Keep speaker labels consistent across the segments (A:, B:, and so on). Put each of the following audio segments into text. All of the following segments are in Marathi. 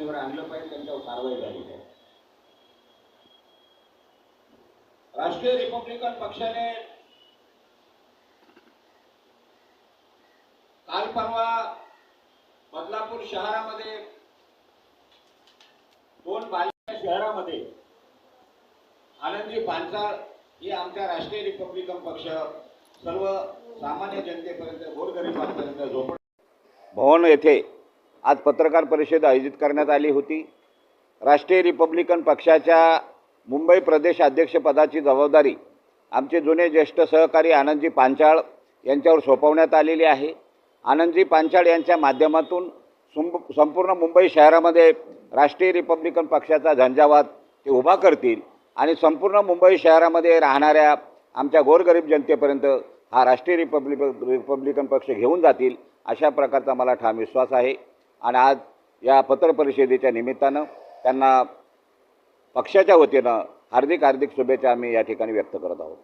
A: शिस्तीवर आणलं पाहिजे त्यांच्यावर कारवाई झाली पाहिजे. राष्ट्रीय रिपब्लिकन पक्षाने काल परवा बदलापूर शहरामध्ये दोन बालिका शहरामध्ये आनंदी पांचाळ ही आमच्या राष्ट्रीय रिपब्लिकन पक्ष सर्व सामान्य जनतेपर्यंत गोरगरिबांपर्यंत झोपड भवन येथे आज पत्रकार परिषद आयोजित करण्यात आली होती. राष्ट्रीय रिपब्लिकन पक्षाच्या मुंबई प्रदेश अध्यक्षपदाची जबाबदारी आमचे जुने ज्येष्ठ सहकारी आनंदजी पांचाळ यांच्यावर सोपवण्यात आलेली आहे. आनंदजी पांचाळ यांच्या माध्यमातून संपूर्ण मुंबई शहरामध्ये राष्ट्रीय रिपब्लिकन पक्षाचा झंझावात ते उभा करतील आणि संपूर्ण मुंबई शहरामध्ये राहणाऱ्या आमच्या गोरगरीब जनतेपर्यंत हा राष्ट्रीय रिपब्लिक रिपब्लिकन पक्ष घेऊन जातील अशा प्रकारचा मला ठाम विश्वास आहे. आणि आज या पत्रपरिषदेच्या निमित्तानं त्यांना पक्षाच्या वतीनं हार्दिक हार्दिक शुभेच्छा आम्ही या ठिकाणी व्यक्त करत आहोत.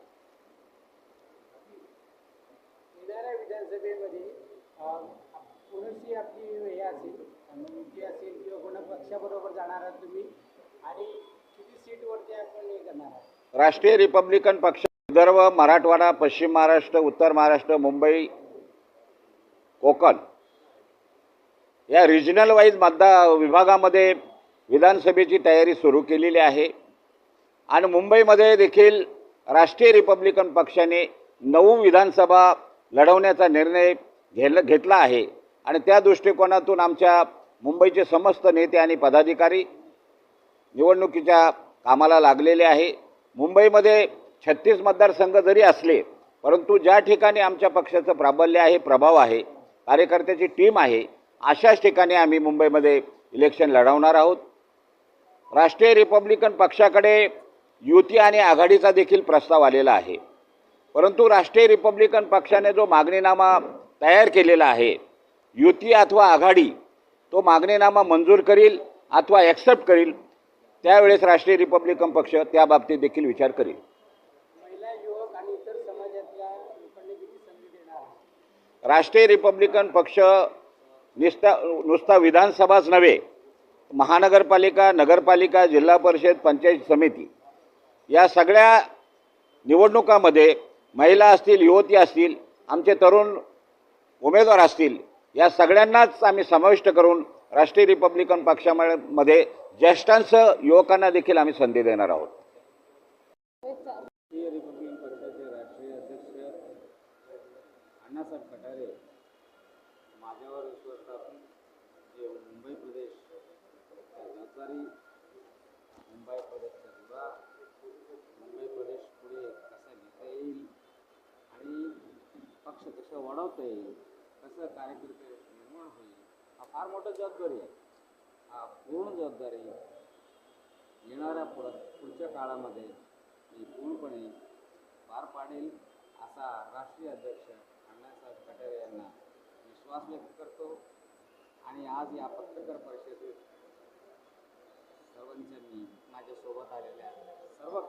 A: राष्ट्रीय रिपब्लिकन पक्ष विदर्भ मराठवाडा पश्चिम महाराष्ट्र उत्तर महाराष्ट्र मुंबई कोकण या रिजनल वाईज मतदार विभागामध्ये विधानसभेची तयारी सुरू केलेली आहे. आणि मुंबईमध्ये देखील राष्ट्रीय रिपब्लिकन पक्षाने नऊ विधानसभा लढवण्याचा निर्णय घेल घेतला आहे. आणि त्या दृष्टिकोनातून आमच्या मुंबईचे समस्त नेते आणि पदाधिकारी निवडणुकीच्या कामाला लागलेले आहे. मुंबईमध्ये छत्तीस मतदारसंघ जरी असले परंतु ज्या ठिकाणी आमच्या पक्षाचं प्राबल्य आहे प्रभाव आहे कार्यकर्त्याची टीम आहे अशाच ठिकाणी आम्ही मुंबईमध्ये इलेक्शन लढवणार आहोत. राष्ट्रीय रिपब्लिकन पक्षाकडे युती आणि आघाडीचा देखील प्रस्ताव आलेला आहे. परंतु राष्ट्रीय रिपब्लिकन पक्षाने जो मागणीनामा तयार केलेला आहे युती अथवा आघाडी तो मागणीनामा मंजूर करील अथवा ॲक्सेप्ट करील त्यावेळेस राष्ट्रीय रिपब्लिकन पक्ष त्या बाबतीत देखील विचार करेल. राष्ट्रीय रिपब्लिकन पक्ष निस्ता नुसता विधानसभाच नव्हे महानगरपालिका नगरपालिका जिल्हा परिषद पंचायत समिती या सगळ्या निवडणुकामध्ये महिला असतील युवती असतील आमचे तरुण उमेदवार असतील या सगळ्यांनाच आम्ही समाविष्ट करून राष्ट्रीय रिपब्लिकन पक्षामध्ये ज्येष्ठांसह युवकांना देखील आम्ही संधी देणार आहोत.
B: राष्ट्रीय अध्यक्ष अण्णासाहेब कटारे माझ्यावर विश्वास टाकून जे मुंबई प्रदेश जबाबदारी मुंबई प्रदेशचा सुद्धा मुंबई प्रदेश पुढे कसा घेता येईल आणि पक्ष कसं वाढवता येईल कसं कार्यकर्ते निर्माण होईल हा फार मोठा जबाबदारी आहे. हा पूर्ण जबाबदारी येणाऱ्या पुढ पुढच्या काळामध्ये मी पूर्णपणे पार पाडेल असा राष्ट्रीय अध्यक्ष विश्वास व्यक्त करतो आणि आज या पत्रकार परिषदेत सर्वांच्यांनी माझ्यासोबत आलेल्या सर्व